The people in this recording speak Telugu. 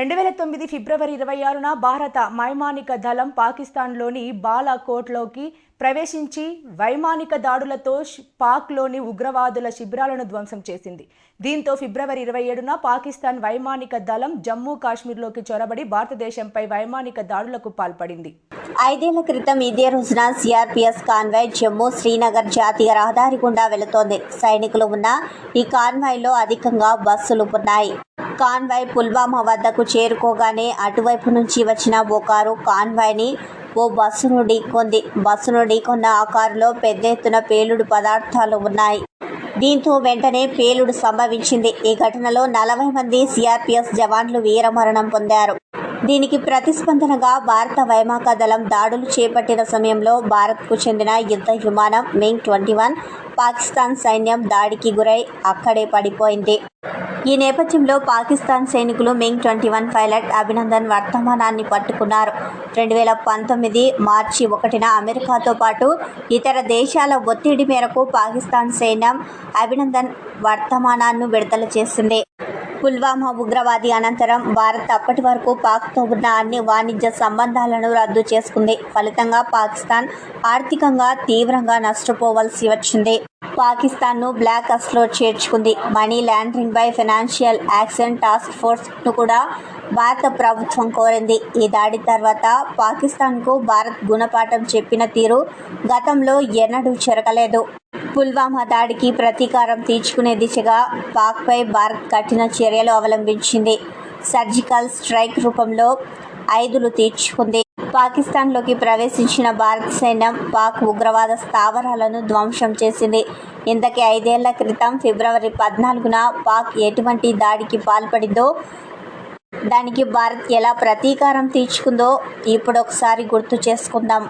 రెండు వేల తొమ్మిది ఫిబ్రవరి ఇరవై ఆరున భారత వైమానిక దళం పాకిస్తాన్లోని బాలాకోట్లోకి ప్రవేశించి వైమానిక దాడులతో పాక్లోని ఉగ్రవాదుల శిబిరాలను ధ్వంసం చేసింది. దీంతో ఫిబ్రవరి ఇరవై ఏడున పాకిస్తాన్ వైమానిక దళం జమ్మూ కాశ్మీర్లోకి చొరబడి భారతదేశంపై వైమానిక దాడులకు పాల్పడింది. ఐదేళ్ళ క్రితం ఇదే రోజున సిఆర్పిఎస్ కాన్వాయ్ జమ్మూ శ్రీనగర్ జాతీయ రహదారి గుండా వెళుతోంది. సైనికులు ఉన్న ఈ కాన్వాయ్లో అధికంగా బస్సులు ఉన్నాయి. కాన్వాయ్ పుల్వామా వద్దకు చేరుకోగానే అటువైపు నుంచి వచ్చిన ఓ కారు కాన్వాయ్ని ఓ బస్సును ఢీకొంది. బస్సును ఢీకొన్న ఆ కారులో పెద్ద ఎత్తున పేలుడు పదార్థాలు ఉన్నాయి. దీంతో వెంటనే పేలుడు సంభవించింది. ఈ ఘటనలో నలభై మంది సిఆర్పిఎఫ్ జవాన్లు వీరమరణం పొందారు. దీనికి ప్రతిస్పందనగా భారత వైమాక దళం దాడులు చేపట్టిన సమయంలో భారత్కు చెందిన యుద్ధ విమానం మింగ్ ట్వంటీ వన్ పాకిస్తాన్ సైన్యం దాడికి గురై అక్కడే పడిపోయింది. ఈ నేపథ్యంలో పాకిస్తాన్ సైనికులు MiG twenty one pilot Abhinandan వర్తమానాన్ని పట్టుకున్నారు. రెండు వేల పంతొమ్మిది మార్చి ఒకటిన అమెరికాతో పాటు ఇతర దేశాల ఒత్తిడి మేరకు పాకిస్తాన్ సైన్యం అభినందన్ వర్తమానాన్ని విడుదల చేసింది. పుల్వామా ఉగ్రవాది అనంతరం భారత్ అప్పటి వరకు పాక్తో ఉన్న అన్ని వాణిజ్య సంబంధాలను రద్దు చేసుకుంది. ఫలితంగా పాకిస్తాన్ ఆర్థికంగా తీవ్రంగా నష్టపోవలసి వచ్చింది. పాకిస్తాన్ను బ్లాక్లో చేర్చుకుంది. Money laundering by financial action task ఫోర్స్ను కూడా భారత ప్రభుత్వం కోరింది. ఈ దాడి తర్వాత పాకిస్తాన్కు భారత్ గుణపాఠం చెప్పిన తీరు గతంలో ఎన్నడూ చెరగలేదు. పుల్వామా దాడికి ప్రతీకారం తీర్చుకునే దిశగా పాక్పై భారత్ కఠిన చర్యలు అవలంబించింది. సర్జికల్ స్ట్రైక్ రూపంలో ఐదులు తీర్చుకుంది. పాకిస్తాన్లోకి ప్రవేశించిన భారత సైన్యం పాక్ ఉగ్రవాద స్థావరాలను ధ్వంసం చేసింది. ఇంతకీ ఐదేళ్ళ క్రితం ఫిబ్రవరి పద్నాలుగున పాక్ ఎటువంటి దాడికి పాల్పడిందో దానికి భారత్ ఎలా ప్రతీకారం తీర్చుకుందో ఇప్పుడు ఒకసారి గుర్తు చేసుకుందాం.